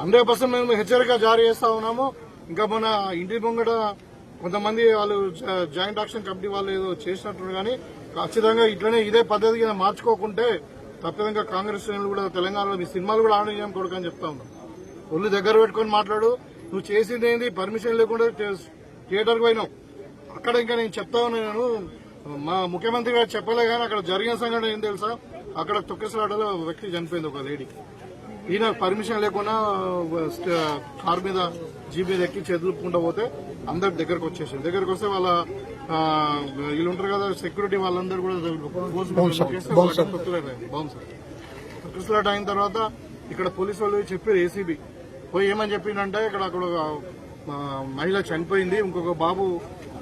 Hundred percent మేము హెచ్చరిక జారీ చేస్తా ఉన్నాము. ఇంకా మన ఇంటి ముంగట కొంతమంది వాళ్ళు జాయింట్ యాక్షన్ కమిటీ వాళ్ళు ఏదో చేసినట్టు కానీ ఖచ్చితంగా ఇట్లనే ఇదే పద్ధతి కింద మార్చుకోకుంటే తప్పదంగా కాంగ్రెస్ శ్రేణులు కూడా తెలంగాణలో మీ సినిమాలు కూడా ఆన్ చేయం కొడుకు అని చెప్తా ఉన్నాం. ఒళ్ళు దగ్గర పెట్టుకొని మాట్లాడు. నువ్వు చేసింది ఏంది? పర్మిషన్ లేకుండా థియేటర్కి పోయినావు. అక్కడ ఇంకా నేను చెప్తా ఉన్నాను మా ముఖ్యమంత్రి గారు చెప్పలే కానీ అక్కడ జరిగిన సంఘటన ఏం తెలుసా? అక్కడ తొక్కిసలాటలో వ్యక్తి చనిపోయింది ఒక లేడీ. ఈయన పర్మిషన్ లేకుండా కార్ మీద జీప్ మీద ఎక్కి చేతులుపుకుంటూ పోతే అందరు దగ్గరకు వచ్చేసింది దగ్గరకు వస్తే వాళ్ళ వీళ్ళు ఉంటారు కదా సెక్యూరిటీ వాళ్ళందరూ కూడా బౌన్సర్ తొక్కిసలాట అయిన తర్వాత ఇక్కడ పోలీసు వాళ్ళు చెప్పారు ఏసీబీ పోయి ఏమని చెప్పిందంటే ఇక్కడ అక్కడ మహిళ చనిపోయింది ఇంకొక బాబు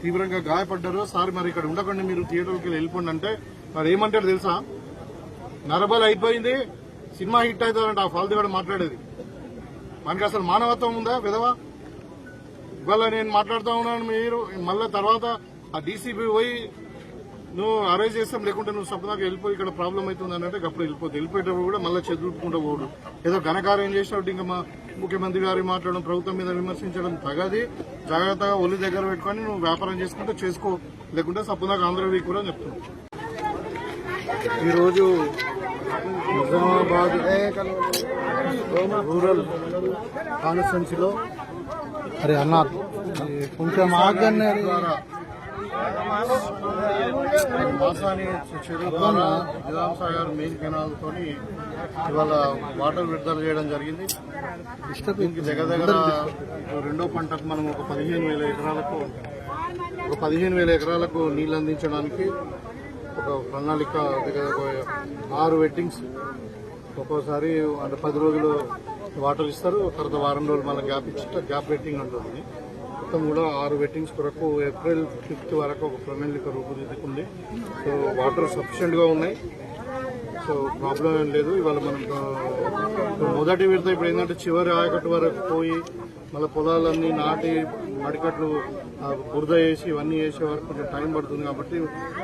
తీవ్రంగా గాయపడ్డారు. సార్ మరి ఇక్కడ ఉండకండి మీరు థియేటర్కి వెళ్ళిపోండి అంటే మరి ఏమంటారు తెలుసా? నరబల్ అయిపోయింది. సినిమా హిట్ అవుతుందంటే ఆ ఫాల్తు కూడా మాట్లాడేది. మనకి అసలు మానవత్వం ఉందా విధవా? ఇవాళ నేను మాట్లాడుతూ ఉన్నాను మీరు మళ్ళీ తర్వాత ఆ డీసీబీ పోయి నువ్వు అరేంజ్ చేస్తాం లేకుంటే నువ్వు సపదాకి వెళ్ళిపోయి ఇక్కడ ప్రాబ్లం అవుతుంది అంటే అప్పుడు వెళ్ళిపోతుంది వెళ్ళిపోయేటప్పుడు కూడా మళ్ళీ చదువుకుంటూ పోడు. ఏదో ఘనకార్యం చేసినట్టు ఇంకా మా ముఖ్యమంత్రి గారి మాట్లాడడం ప్రభుత్వం మీద విమర్శించడం తగది. జాగ్రత్తగా ఒళ్ళు దగ్గర పెట్టుకొని నువ్వు వ్యాపారం చేసుకుంటే చేసుకో. లేకుంటే సపదాకి ఆంధ్ర వీక్ కూడా చెప్తున్నావు ఈరోజు నిజామాబాద్ రూరల్ కాన్స్టిట్యున్సీలో అరే అన్న కొంచెం ఆగండి. ద్వారా మాసాని చెరువు ద్వారా నిజాం సాగర్ మెయిన్ కెనాల్ తోని ఇవాళ వాటర్ విడుదల చేయడం జరిగింది. దీనికి దగ్గర దగ్గర రెండో పంటకు మనం ఒక పదిహేను వేల ఎకరాలకు ఒక పదిహేను వేల ఎకరాలకు నీళ్ళు అందించడానికి ఒక ప్రణాళిక దగ్గర ఒక ఆరు వెడ్డింగ్స్ ఒక్కోసారి అంటే పది రోజులు వాటర్ ఇస్తారు తర్వాత వారం రోజులు మళ్ళీ గ్యాప్ ఇచ్చి గ్యాప్ వెట్టింగ్ ఉంటుంది. మొత్తం కూడా ఆరు వెట్టింగ్స్ కొరకు ఏప్రిల్ ఫిఫ్త్ వరకు ఒక ప్రణాళిక రూపుదిద్దుకుంది. సో వాటర్ సఫిషియెంట్గా ఉన్నాయి. సో ప్రాబ్లం ఏం లేదు. ఇవాళ మనం మొదటి విడత ఇప్పుడు ఏంటంటే చివరి ఆయకట్టు వరకు పోయి మళ్ళీ పొలాలన్నీ నాటి మడికట్లు బురద వేసి ఇవన్నీ వేసే వరకు కొంచెం టైం పడుతుంది కాబట్టి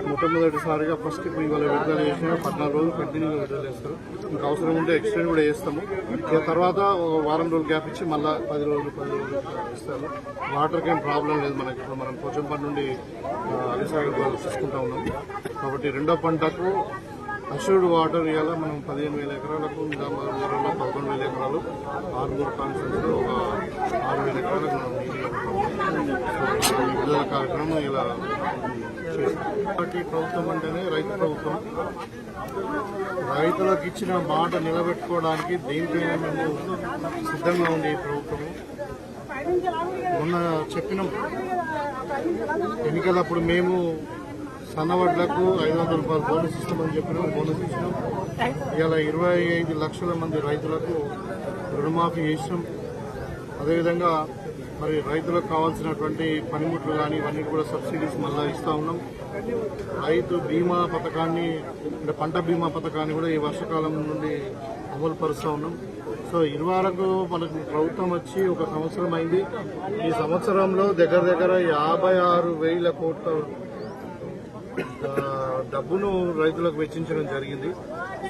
మొట్టమొదటిసారిగా ఫస్ట్ ఇప్పుడు ఇవాళ విడుదల చేసిన పద్నాలుగు రోజులు కంటిన్యూగా విడుదల చేస్తారు. ఇంకా అవసరం ఉంటే ఎక్స్టెండ్ కూడా చేస్తాము. ఇక తర్వాత వారం రోజులు గ్యాప్ ఇచ్చి మళ్ళీ పది రోజులు పది రోజులు ఇస్తాము. వాటర్కి ఏం ప్రాబ్లం లేదు మనకి. ఇప్పుడు మనం పోచంపల్లి నుండి అలిసాగర్ వాళ్ళు చూసుకుంటా ఉన్నాం. కాబట్టి రెండో పంటకు అష్యూర్డ్ వాటర్ ఇవాళ మనం పదిహేను వేల ఎకరాలకు నిజామాబాద్ రూరల్లో పదకొండు వేల ఎకరాలు ఆరుమూరు కాన్ఫరెన్స్లో ఒక ఆరు వేల ఎకరాలకు మనం విడుదల కార్యక్రమం ఇలా ప్రభుత్వం అంటేనే రైతు ప్రభుత్వం. రైతులకు ఇచ్చిన మాట నిలబెట్టుకోవడానికి దేనిపైన మేము సిద్ధంగా ఉంది ఈ ప్రభుత్వం మొన్న చెప్పినాం. ఎన్నికలప్పుడు మేము సన్నవడ్లకు ఐదు వందల రూపాయలు బోనస్ ఇస్తామని చెప్పినాం బోనస్ ఇచ్చినాం. ఇలా ఇరవై ఐదు లక్షల మంది రైతులకు రుణమాఫీ చేసినాం. అదేవిధంగా మరి రైతులకు కావాల్సినటువంటి పనిముట్లు కానీ ఇవన్నీ కూడా సబ్సిడీస్ మళ్ళా ఇస్తా ఉన్నాం. రైతు బీమా పథకాన్ని అంటే పంట బీమా పథకాన్ని కూడా ఈ వర్షాకాలం నుండి అమలు పరుస్తూ ఉన్నాం. సో ఇరువారకు మనకు ప్రభుత్వం వచ్చి ఒక సంవత్సరం అయింది. ఈ సంవత్సరంలో దగ్గర దగ్గర యాభై ఆరు వేల కోట్ల డబ్బును రైతులకు వెచ్చించడం జరిగింది.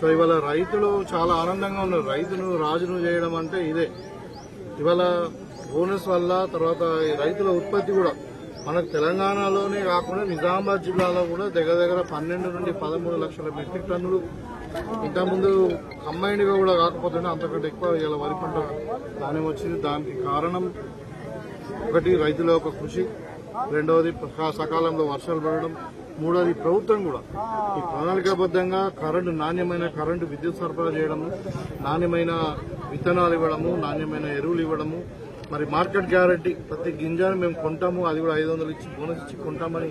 సో ఇవాళ రైతులు చాలా ఆనందంగా ఉన్నారు. రైతును రాజును చేయడం అంటే ఇదే. ఇవాళ బోనస్ వల్ల తర్వాత రైతుల ఉత్పత్తి కూడా మనకు తెలంగాణలోనే కాకుండా నిజామాబాద్ జిల్లాలో కూడా దగ్గర దగ్గర పన్నెండు నుండి పదమూడు లక్షల మెట్రిక్ టన్నులు ఇంతకుముందు కంబైన్డ్గా కూడా కాకపోతుంటే అంతకంటే ఎక్కువ ఇలా వరి పంట ధాన్యం వచ్చింది. దానికి కారణం ఒకటి రైతుల యొక్క కృషి. రెండవది సకాలంలో వర్షాలు పడడం. మూడవది ప్రభుత్వం కూడా. ఈ ప్రణాళికాబద్ధంగా కరెంటు నాణ్యమైన కరెంటు విద్యుత్ సరఫరా చేయడము నాణ్యమైన విత్తనాలు ఇవ్వడము నాణ్యమైన ఎరువులు ఇవ్వడము. మరి మార్కెట్ గ్యారంటీ ప్రతి గింజను మేము కొంటాము అది కూడా ఐదు వందలు ఇచ్చి బోనస్ ఇచ్చి కొంటామని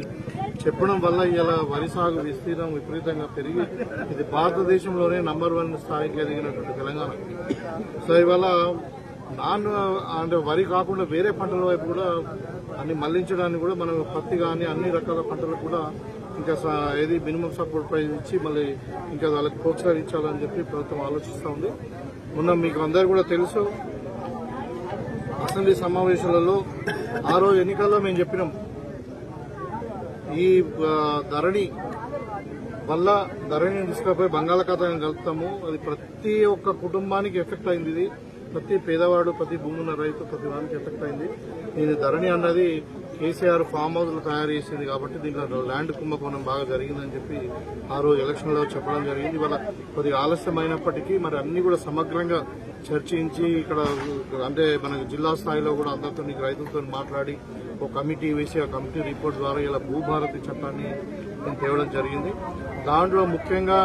చెప్పడం వల్ల ఇలా వరి సాగు విస్తీర్ణం విపరీతంగా పెరిగి ఇది భారతదేశంలోనే నంబర్ వన్ స్థాయికి ఎదిగినటువంటి తెలంగాణ. సో ఇవాళ నాన్ అంటే వరి కాకుండా వేరే పంటల వైపు కూడా అన్ని మళ్ళించడానికి కూడా మనం పత్తి కానీ అన్ని రకాల పంటలకు కూడా ఇంకా ఏది మినిమం సపోర్ట్ ప్రైస్ ఇచ్చి మళ్ళీ ఇంకా వాళ్ళకి ప్రోత్సహించాలని చెప్పి ప్రభుత్వం ఆలోచిస్తూ ఉంది. మొన్న మీకు అందరు కూడా తెలుసు అసెంబ్లీ సమావేశాలలో ఆ రోజు ఎన్నికల్లో మేము చెప్పినాం. ఈ ధరణి వల్ల ధరణిని తీసుకుపోయి బంగాళాఖాతం కలుపుతాము. అది ప్రతి ఒక్క కుటుంబానికి ఎఫెక్ట్ అయింది ఇది. ప్రతి పేదవాడు ప్రతి భూమి ఉన్న రైతు ప్రతి వానికి ఎఫెక్ట్ అయింది. ఇది ధరణి అన్నది కేసీఆర్ ఫామ్ హౌస్లు తయారు చేసింది కాబట్టి దీంట్లో ల్యాండ్ కుంభకోణం బాగా జరిగిందని చెప్పి ఆ రోజు ఎలక్షన్లో చెప్పడం జరిగింది. ఇవాళ కొద్దిగా ఆలస్యమైనప్పటికీ మరి అన్ని కూడా సమగ్రంగా చర్చించి ఇక్కడ అంటే మన జిల్లా స్థాయిలో కూడా అందరితో రైతులతో మాట్లాడి ఒక కమిటీ వేసి ఆ కమిటీ రిపోర్ట్ ద్వారా ఇలా భూభారతి చట్టాన్ని తేవడం జరిగింది. దాంట్లో ముఖ్యంగా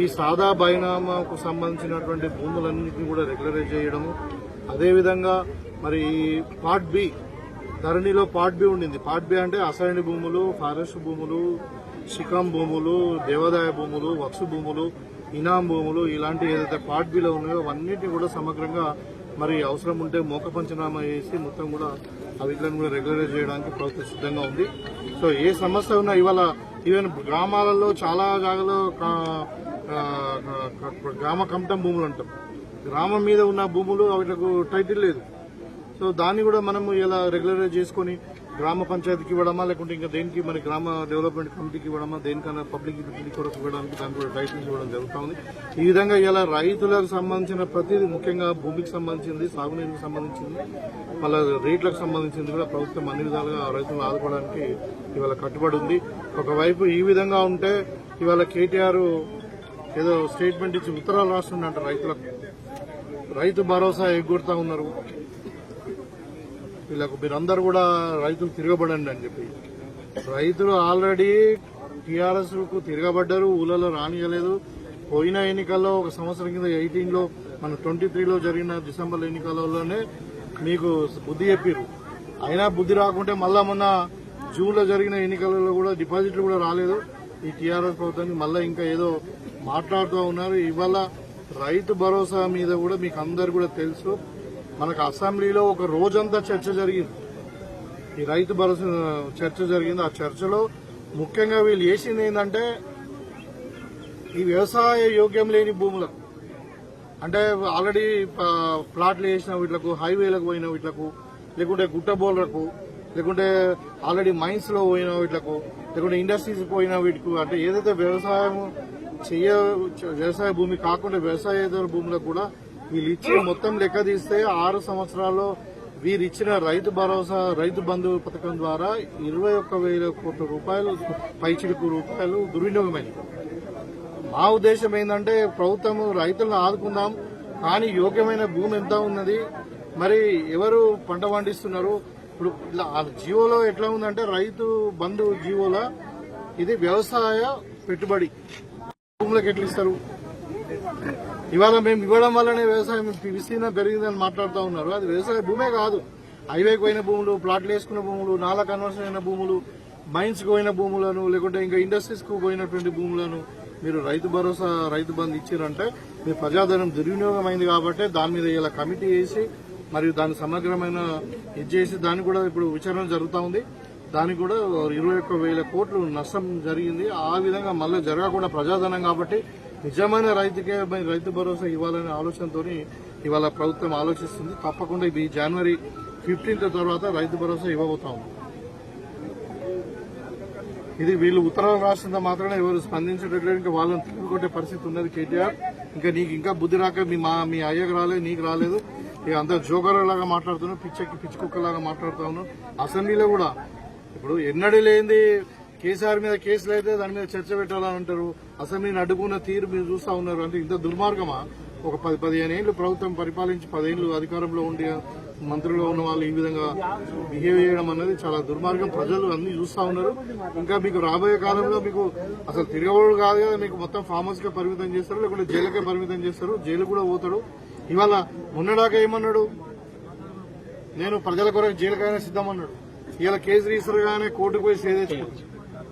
ఈ సాదా బైనామాకు సంబంధించినటువంటి భూములన్నింటినీ కూడా రెగ్యులరైజ్ చేయడము అదేవిధంగా మరి పార్ట్ బి ధరణిలో పార్ట్ బి ఉండింది. పార్ట్ బి అంటే అసైన్ భూములు ఫారెస్ట్ భూములు శిఖం భూములు దేవాదాయ భూములు వక్సు భూములు ఇనాం భూములు ఇలాంటి ఏదైతే పార్ట్ బిలో ఉన్నాయో అవన్నిటిని కూడా సమగ్రంగా మరి అవసరం ఉంటే మోక పంచనామా చేసి మొత్తం కూడా వీటిని కూడా రెగ్యులరైజ్ చేయడానికి ప్రభుత్వం సిద్ధంగా ఉంది. సో ఏ సమస్య ఉన్నా ఇవాళ ఈవెన్ గ్రామాలలో చాలా జాగాలో గ్రామ కమటం భూములు అంటాం. గ్రామం మీద ఉన్న భూములు వాటికి టైటిల్ లేదు. సో దాన్ని కూడా మనము ఇలా రెగ్యులరైజ్ చేసుకొని గ్రామ పంచాయతీకి ఇవ్వడమా లేకుంటే ఇంకా దేనికి మన గ్రామ డెవలప్మెంట్ కమిటీకి ఇవ్వడమా దేనికన్నా పబ్లిక్ యూటిలిటీ కొరకు ఇవ్వడానికి దాన్ని కూడా ప్రయత్నించి ఇవ్వడం జరుగుతూ ఉంది. ఈ విధంగా ఇలా రైతులకు సంబంధించిన ప్రతిదీ ముఖ్యంగా భూమికి సంబంధించింది సాగునీరుకి సంబంధించింది మళ్ళీ రేట్లకు సంబంధించింది కూడా ప్రభుత్వం అన్ని విధాలుగా రైతులను ఆదుకోవడానికి ఇవాళ కట్టుబడి ఉంది. ఒకవైపు ఈ విధంగా ఉంటే ఇవాళ కేటీఆర్ ఏదో స్టేట్మెంట్ ఇచ్చి ఉత్తరాలు రాస్తుండే రైతులకు. రైతు భరోసా ఎగ్గొడతా ఉన్నారు. వీళ్ళకు మీరందరూ కూడా రైతులు తిరగబడండి అని చెప్పి. రైతులు ఆల్రెడీ టీఆర్ఎస్కు తిరగబడ్డారు ఊళ్ళలో రానియలేదు. పోయిన ఎన్నికల్లో ఒక సంవత్సరం కింద ఎయిటీన్లో మన ట్వంటీ త్రీలో జరిగిన డిసెంబర్ ఎన్నికలలోనే మీకు బుద్ధి చెప్పారు అయినా బుద్ధి రాకుంటే మళ్ళా మొన్న జూన్లో జరిగిన ఎన్నికలలో కూడా డిపాజిట్లు కూడా రాలేదు. ఈ టీఆర్ఎస్ ప్రభుత్వానికి మళ్ళా ఇంకా ఏదో మాట్లాడుతూ ఉన్నారు. ఇవాళ రైతు భరోసా మీద కూడా మీకు అందరు కూడా తెలుసు. మనకు అసెంబ్లీలో ఒక రోజంతా చర్చ జరిగింది. ఈ రైతు భరోసా చర్చ జరిగింది. ఆ చర్చలో ముఖ్యంగా వీళ్ళు చేసింది ఏంటంటే ఈ వ్యవసాయ యోగ్యం లేని భూములకు అంటే ఆల్రెడీ ప- ప్లాట్లు వేసిన వీటిలకు హైవేలకు పోయిన వీటిలకు లేకుంటే గుట్టబోర్లకు లేకుంటే ఆల్రెడీ మైన్స్లో పోయిన వీటిలకు లేకుంటే ఇండస్ట్రీస్ పోయిన వీటికి అంటే ఏదైతే వ్యవసాయం చెయ్య వ్యవసాయ భూమి కాకుండా వ్యవసాయేతర భూములకు కూడా వీళ్ళు ఇచ్చిన మొత్తం లెక్క తీస్తే ఆరు సంవత్సరాల్లో వీరు ఇచ్చిన రైతు భరోసా రైతు బంధు పథకం ద్వారా ఇరవై ఒక్క వేల కోట్ల రూపాయలు పైచిలుకు రూపాయలు దుర్వినియోగమైనవి. మా ఉద్దేశం ఏంటంటే ప్రభుత్వం రైతులను ఆదుకుందాం కానీ యోగ్యమైన భూమి ఎంత ఉన్నది మరి ఎవరు పంట పండిస్తున్నారు? ఇప్పుడు ఇలా జీవోలో ఎట్లా ఉందంటే రైతు బంధు జీవోలో ఇది వ్యవసాయ పెట్టుబడి. భూములకు ఎట్లా ఇస్తారు? ఇవాళ మేము ఇవ్వడం వల్లనే వ్యవసాయం విస్తీర్ణం పెరిగిందని మాట్లాడుతూ ఉన్నారు. అది వ్యవసాయ భూమే కాదు. హైవేకి పోయిన భూములు ప్లాట్లు వేసుకున్న భూములు నాలా కన్వర్షన్ అయిన భూములు మైన్స్ పోయిన భూములను లేకుంటే ఇంకా ఇండస్ట్రీస్కు పోయినటువంటి భూములను మీరు రైతు భరోసా రైతు బంధు ఇచ్చారంటే మీ ప్రజాధనం దుర్వినియోగం అయింది కాబట్టి దాని మీద ఇలా కమిటీ వేసి మరియు దాని సమగ్రమైన ఇది చేసి దాన్ని కూడా ఇప్పుడు విచారణ జరుగుతూ ఉంది. దానికి కూడా ఇరవై ఒక్క వేల కోట్లు నష్టం జరిగింది. ఆ విధంగా మళ్ళీ జరగకుండా ప్రజాధనం కాబట్టి నిజమైన రైతుకే మరి రైతు భరోసా ఇవ్వాలనే ఆలోచనతో ఇవాళ ప్రభుత్వం ఆలోచిస్తుంది. తప్పకుండా ఇది జనవరి ఫిఫ్టీన్త్ తర్వాత రైతు భరోసా ఇవ్వబోతాము ఇది వీళ్ళు ఉత్తరాలు రాసిందా మాత్రమే ఎవరు స్పందించట్లేదు వాళ్ళని తిరుగుకొట్టే పరిస్థితి ఉన్నది కేటీఆర్. ఇంకా నీకు ఇంకా బుద్ధి రాక మీ మా మీ అయ్యకు రాలేదు నీకు రాలేదు. ఇక అంతా జోగర్లాగా మాట్లాడుతున్నాను మాట్లాడుతున్నావు పిచ్చకి పిచ్చి కుక్కలాగా మాట్లాడుతా ఉన్నావు అసెంబ్లీలో కూడా ఇప్పుడు ఎన్నడూ లేనిది కేసీఆర్ మీద కేసులు అయితే దాని మీద చర్చ పెట్టాలని అంటారు? అసలు అసెంబ్లీని అడ్డుకున్న తీరు మీరు చూస్తా ఉన్నారు. అంటే ఇంత దుర్మార్గమా? ఒక పది పదిహేను ఏళ్ళు ప్రభుత్వం పరిపాలించి పదేళ్ళు అధికారంలో ఉండి మంత్రులు ఉన్న వాళ్ళు ఈ విధంగా బిహేవ్ చేయడం అనేది చాలా దుర్మార్గం. ప్రజలు అన్ని చూస్తా ఉన్నారు. ఇంకా మీకు రాబోయే కాలంలో మీకు అసలు తిరగబడు కాదు కదా మీకు మొత్తం ఫామ్ హౌస్ కే పరిమితం చేస్తారు లేకుంటే జైలుకే పరిమితం చేస్తారు జైలు కూడా పోతాడు. ఇవాళ మొన్నడాక ఏమన్నాడు? నేను ప్రజల కొరకు జైలుకైనా సిద్ధమన్నాడు. ఇవాళ కేసు రిజిస్టర్ గానే కోర్టుకు పోయి సేదేసుకుంటాడు